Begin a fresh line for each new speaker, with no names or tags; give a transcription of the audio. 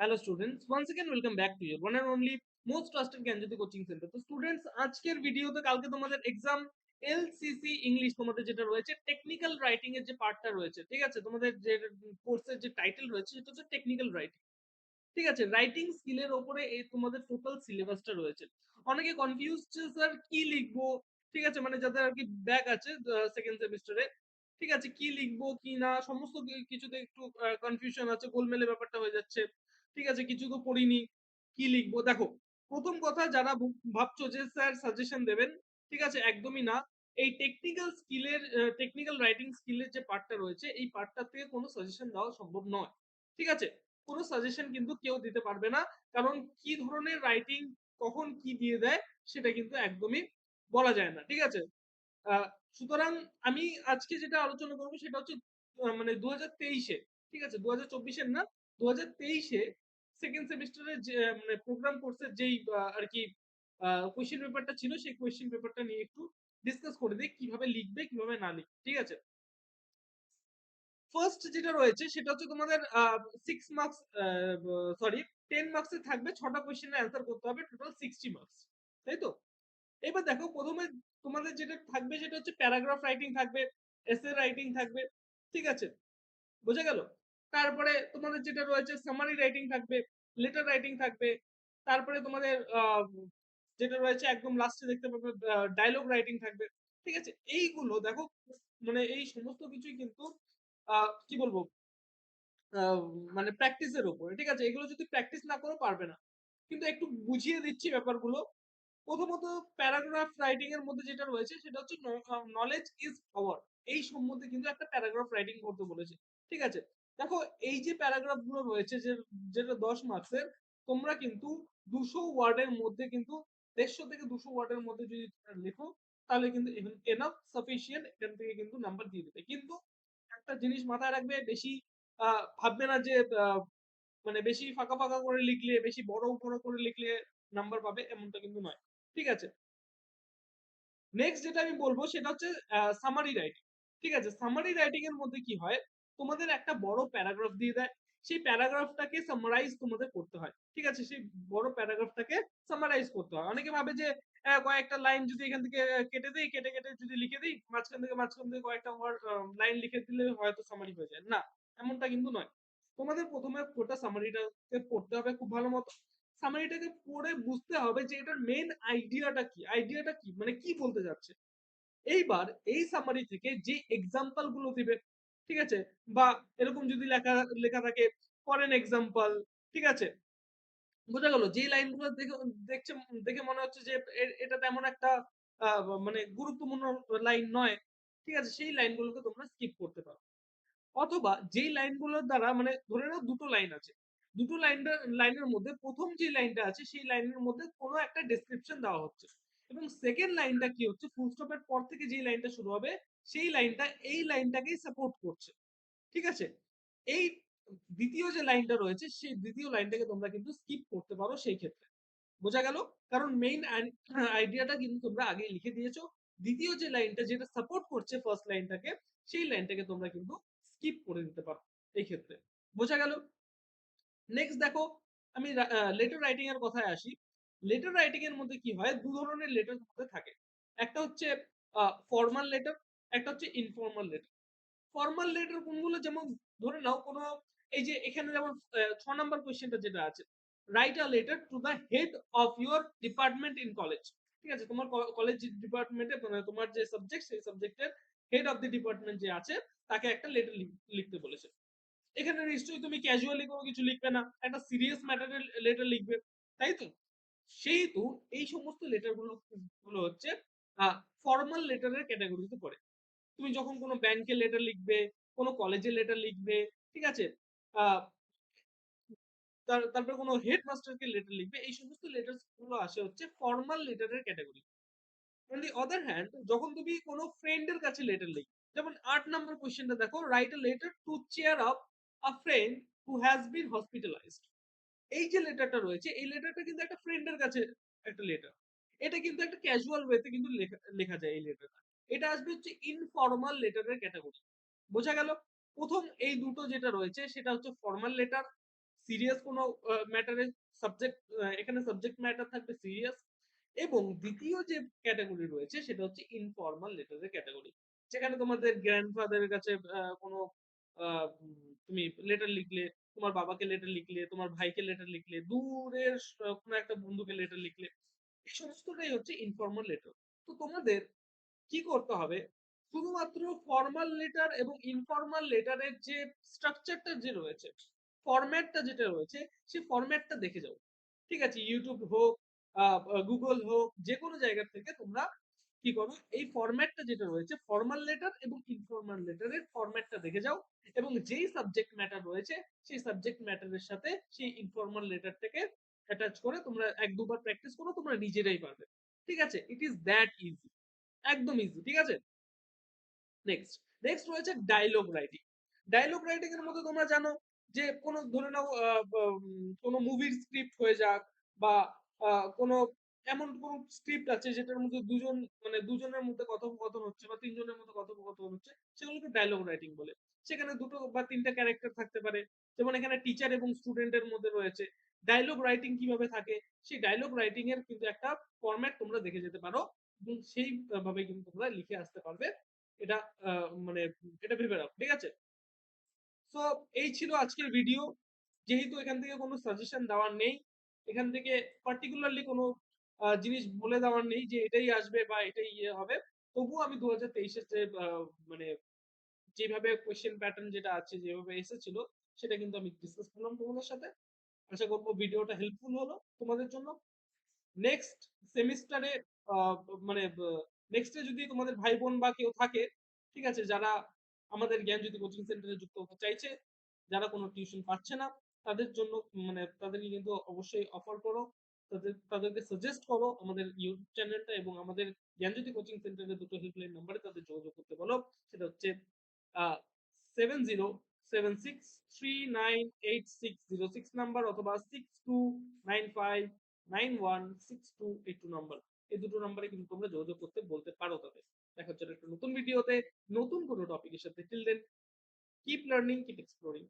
Hello students once again welcome back to your one and only most trusted Gyanjyoti coaching centre তো students আজকের ভিডিওতে কালকে তোমাদের exam LCC English তোমাদের যেটা রয়েছে টেকনিক্যাল রাইটিং এর যে পার্টটা রয়েছে, ঠিক আছে? তোমাদের যে কোর্সের যে টাইটেল রয়েছে, সেটা হচ্ছে টেকনিক্যাল রাইটিং ঠিক আছে? রাইটিং স্কিলের ওপরে এই তোমাদের টোটাল সিলেবাসটা রয়েছে। অনেকে কনফিউজ স্যার কি লিখব? ঠিক আছে? মানে যাদের আর কি ব্যাক আছে সেকেন্ড সেমিস্টারে ঠিক আছে? কি লিখব, কি না? সমস্ত কিছুতে একটু কনফিউশন আছে, গোলমেলে ব্যাপারটা হয়ে যাচ্ছে। ঠিক আছে, কিছু তো পড়িনি, কি লিখব? দেখো, প্রথম কথা যারা ভাবছ যে স্যার সাজেশন দেবেন, ঠিক আছে, একদমই না। এই টেকনিক্যাল স্কিলের টেকনিক্যাল রাইটিং স্কিলের যে পার্টটা রয়েছে, এই পার্টটা থেকে কোনো সাজেশন দেওয়া সম্ভব নয়। ঠিক আছে, কোনো সাজেশন কিন্তু কেউ দিতে পারবে না, কারণ কি ধরনের রাইটিং কখন কি দিয়ে দেয়, সেটা কিন্তু একদমই বলা যায় না। ঠিক আছে? সুতরাং আমি আজকে যেটা আলোচনা করব, সেটা হচ্ছে মানে দু হাজার তেইশে, ঠিক আছে দু হাজার চব্বিশের না দু হাজার তেইশে সেকেন্ড সেমিস্টারের যে মানে প্রোগ্রাম কোর্সের যেই আর কি কোয়েশ্চেন পেপারটা ছিল, সেই কোয়েশ্চেন পেপারটা নিয়ে একটু ডিসকাস করে দিই কীভাবে লিখবে, কীভাবে না লিখবে, ঠিক আছে? ফার্স্ট যেটা রয়েছে সেটা হচ্ছে তোমাদের সিক্স মার্কস সরি টেন মার্কসে থাকবে, ছটা কোয়েশ্চেনের অ্যান্সার করতে হবে টোটাল সিক্সটি মার্কস তাই তো? এবার দেখো, প্রথমে তোমাদের যেটা থাকবে সেটা হচ্ছে প্যারাগ্রাফ রাইটিং থাকবে এসে রাইটিং থাকবে, ঠিক আছে? বোঝা গেল? তারপরে তোমাদের যেটা রয়েছে সামারি রাইটিং থাকবে লেটার রাইটিং থাকবে, তারপরে তোমাদের যেটা রয়েছে একদম লাস্টে দেখতে পাবে ডায়লগ রাইটিং থাকবে, ঠিক আছে? এইগুলো দেখো মানে এই সমস্ত কিছুই কিন্তু কি বলব মানে প্র্যাকটিসের উপরে, ঠিক আছে? এগুলো যদি প্র্যাকটিস না করো পারবে না। কিন্তু একটু বুঝিয়ে দিচ্ছি ব্যাপারগুলো। প্রথমত প্যারাগ্রাফ রাইটিং এর মধ্যে যেটা রয়েছে, সেটা হচ্ছে নলেজ ইজ পাওয়ার এই সম্বন্ধে কিন্তু একটা প্যারাগ্রাফ রাইটিং করতে বলেছে, ঠিক আছে? দেখো, এই যে প্যারাগ্রাফগুলো রয়েছে যেটা দশ মার্কসের তোমরা কিন্তু দুশো ওয়ার্ডের মধ্যে কিন্তু দেড়শো থেকে দুশো ওয়ার্ডের মধ্যে যদি লেখো, তাহলে কিন্তু এনাফ সাফিসিয়েন্ট এখান থেকে কিন্তু নাম্বার দিয়ে দেবে। কিন্তু একটা জিনিস মাথায় রাখবে, বেশি ভাববে না যে মানে বেশি ফাঁকা ফাঁকা করে লিখলে, বেশি বড় বড় করে লিখলে নাম্বার পাবে, এমনটা কিন্তু নয়। ঠিক আছে? নেক্সট যেটা আমি বলব, সেটা হচ্ছে সামারি রাইটিং ঠিক আছে? সামারি রাইটিং এর মধ্যে কি হয়? তোমাদের একটা বড় প্যারাগ্রাফ দিয়ে দেয়। সেই প্যারাগ্রাফটাকে সামারাইজ তোমাদের করতে হয়। ঠিক আছে? সেই বড় প্যারাগ্রাফটাকে সামারাইজ করতে হয়। অনেকে ভাবে যে কয়েকটা লাইন যদি এখান থেকে কেটে দিই, কেটে কেটে যদি লিখে দিই, মাঝখান থেকে মাঝখান থেকে কয়েকটা লাইন লিখে দিলে হয়তো সামারি হয়ে যায়। না, এমনটা কিন্তু নয়। তোমাদের প্রথমে গোটা সামারিটাকে পড়তে হবে খুব ভালো মতো। সামারিটাকে পড়ে বুঝতে হবে যে এটার মেন আইডিয়াটা কি? আইডিয়াটা কি? মানে কি বলতে যাচ্ছে? এইবার এই সামারি থেকে যে এক্সাম্পলগুলো দিবে ঠিক আছে? বা এরকম যদি লেখা লেখা থাকে ফরেন এক্সাম্পল ঠিক আছে? বোঝা গেল? যে লাইনগুলো দেখে, দেখছে, দেখে মনে হচ্ছে যে এটা তেমন একটা মানে গুরুত্বপূর্ণ লাইন নয়, ঠিক আছে? সেই লাইনগুলোকে তোমরা স্কিপ করতে পারো। অথবা যেই লাইনগুলোর দ্বারা মানে ধরে নাও দুটো লাইন আছে। দুটো লাইনটা, লাইনের মধ্যে প্রথম যে লাইনটা আছে, সেই লাইনের মধ্যে কোনো একটা ডেসক্রিপশন দেওয়া হচ্ছে। এবং সেকেন্ড লাইনটা কি হচ্ছে? ফুল স্টপের পর থেকে যে লাইনটা শুরু হবে সেই লাইনটা, এই লাইনটাকেই সাপোর্ট করছে। ঠিক আছে? এই দ্বিতীয় যে লাইনটা রয়েছে, সেই দ্বিতীয় লাইনটাকে তোমরা কিন্তু স্কিপ করতে পারো সেই ক্ষেত্রে। বোঝা গেল? কারণ মেইন আইডিয়াটা কিন্তু তোমরা আগে লিখে দিয়েছ। দ্বিতীয় যে লাইনটা যেটা সাপোর্ট করছে ফার্স্ট লাইনটাকে, সেই লাইনটাকে তোমরা কিন্তু স্কিপ করে দিতে পারো এই ক্ষেত্রে। বোঝা গেল? নেক্সট দেখো, আমি লেটার রাইটিং এর কথায় আসি। লেটার রাইটিং এর মধ্যে কি হয়? দু ধরনের লেটার মধ্যে থাকে। একটা হচ্ছে ফর্মাল লেটার একটা হচ্ছে ইনফর্মাল লেটার ফর্মাল লেটার কোনগুলো যেমন ধরে নাও কোনো, এই যে এখানে যেমন ছ নম্বর কোয়েশ্চেনটা যেটা আছে write a letter to the head of your department in college ঠিক আছে? তোমার কলেজ ডিপার্টমেন্টে মানে তোমার যে সাবজেক্ট সেই সাবজেক্টের হেড অফ দি ডিপার্টমেন্ট যে আছে, তাকে একটা লেটার লিখতে বলেছে। এখানে নিশ্চয়ই তুমি ক্যাজুয়ালি কোনো কিছু লিখবে না, একটা সিরিয়াস ম্যাটারের লেটার লিখবে, তাই তো? সেহেতু এই সমস্ত লেটারগুলো হচ্ছে ফর্মাল লেটারের ক্যাটাগরিতে পড়ে। তুমি যখন কোনো ব্যাংকের লেটার লিখবে, কোনো কলেজে লেটার লিখবে, ঠিক আছে? তারপরে কোনো হেডমাস্টারকে লেটার লিখবে, এই সমস্ত লেটারগুলো আসে হচ্ছে formal লেটারের category on the other hand যখন তুমি কোনো ফ্রেন্ডের কাছে লেটার লিখবে, যেমন আট নম্বর কোয়েশ্চেনটা দেখো write a letter to cheer up a friend who has been hospitalized এই যে লেটারটা রয়েছে, এই লেটারটা কিন্তু একটা ফ্রেন্ডের কাছে একটা লেটার এটা কিন্তু একটা ক্যাজুয়াল ওয়েতে কিন্তু লেখা যায় এই লেটারটা এটা আসবে হচ্ছে ইনফর্মাল লেটারের ক্যাটাগরি বোঝা গেল প্রথম এই দুটো যেটা রয়েছে সেটা হচ্ছে ফর্মাল লেটার সিরিয়াস কোনো ম্যাটারে সাবজেক্ট এখানে সাবজেক্ট ম্যাটার থাকবে সিরিয়াস এবং দ্বিতীয় যে ক্যাটেগরি রয়েছে সেটা হচ্ছে ইনফরমাল লেটারের ক্যাটেগরি। যেখানে তোমাদের গ্র্যান্ডফাদার এর কাছে কোনো তুমি লেটার লিখলে, তোমার বাবাকে লেটার লিখলে, তোমার ভাইকে লেটার লিখলে, দূরের কোনো একটা বন্ধুকে লেটার লিখলে। এই সমস্তটাই হচ্ছে ইনফরমাল লেটার। তো তোমাদের কি করতে হবে? শুধুমাত্র ফরমাল লেটার এবং ইনফরমাল লেটারের যে স্ট্রাকচারটা যে রয়েছে, ফরমেটটা যেটা রয়েছে, সেই ফরমেটটা দেখে যাও। ঠিক আছে? YouTube হোক, Google হোক, যেকোনো জায়গা থেকে তোমরা কি করো? এই ফরমেটটা যেটা রয়েছে, ফরমাল লেটার এবং ইনফরমাল লেটারের ফরমেটটা দেখে যাও এবং যেই সাবজেক্ট ম্যাটার রয়েছে, সেই সাবজেক্ট ম্যাটার এর সাথে সেই ইনফরমাল লেটারটাকে অ্যাটাচ করে তোমরা এক দুবার প্র্যাকটিস করো, তোমরা নিজেরাই পারবে। ঠিক আছে? It is that easy. একদম ইজি। ঠিক আছে? নেক্সট, নেক্সট রয়েছে ডায়ালগ রাইটিং। ডায়ালগ রাইটিং এর মধ্যে তোমরা জানো যে কোন ধরে নাও কোন মুভির স্ক্রিপ্ট হয়ে যাক বা কোন এমন কোন স্ক্রিপ্ট আছে যেটার মধ্যে ২ জন মানে ২ জনের মধ্যে কথোপকথন হচ্ছে বা তিনজনের মধ্যে কথোপকথন হচ্ছে, সেগুলোকে ডায়ালগ রাইটিং বলে। সেখানে দুটো বা ৩ টা ক্যারেক্টার থাকতে পারে। যেমন এখানে টিচার এবং স্টুডেন্ট এর মধ্যে রয়েছে। ডায়ালগ রাইটিং কীভাবে থাকে? সেই ডায়ালগ রাইটিং এর কিন্তু একটা ফরমেট তোমরা দেখে যেতে পারো এবং সেই ভাবে কিন্তু তোমরা লিখে আসতে পারবে। এটা মানে এটা ভেবে রাখো। ঠিক আছে? সো এই ছিল আজকের ভিডিও। যেহেতু এখান থেকে কোন সাজেশন দেওয়ার নেই, এখান থেকে পার্টিকুলারলি কোন জিনিস বলে দেওয়ার নেই যে এটাই আসবে বা এটাই ইয়ে হবে। তবুও আমি ২০২৩ এর যে আ মানে যেভাবে কোয়েশ্চেন প্যাটার্ন যেটা আছে, যেভাবে এসেছিল, সেটা কিন্তু আমি ডিসকাস করলাম তোমাদের সাথে। আশা করব ভিডিওটা হেল্পফুল হলো তোমাদের জন্য। নেক্সট সেমিস্টারে মানে নেক্সট যদি তোমাদের ভাই-বোন বা কেউ থাকে, ঠিক আছে? যারা আমাদের জ্ঞান জ্ঞানজ্যোতি কোচিং সেন্টারে যুক্ত হতে চাইছে, যারা কোনো টিউশন পাচ্ছে না, তাদের জন্য মানে তাদেরকে কিন্তু অবশ্যই অফার করো। তাদের তাদেরকে সাজেস্ট করো আমাদের ইউটিউব চ্যানেলটা এবং আমাদের জ্ঞানজ্যোতি কোচিং সেন্টারের দুটো হেল্পলাইন নাম্বারে তাদের যোগাযোগ করতে বলো। সেটা হচ্ছে seven zero seven six three nine eight six zero six number অথবা 6295916282 নাম্বার। এই দুটো নাম্বারে কিন্তু তোমরা যোগাযোগ করতে বলতে পারো তাদের। দেখা হচ্ছে একটা নতুন ভিডিওতে, নতুন কোন টপিকের সাথে। Till then keep learning, keep exploring.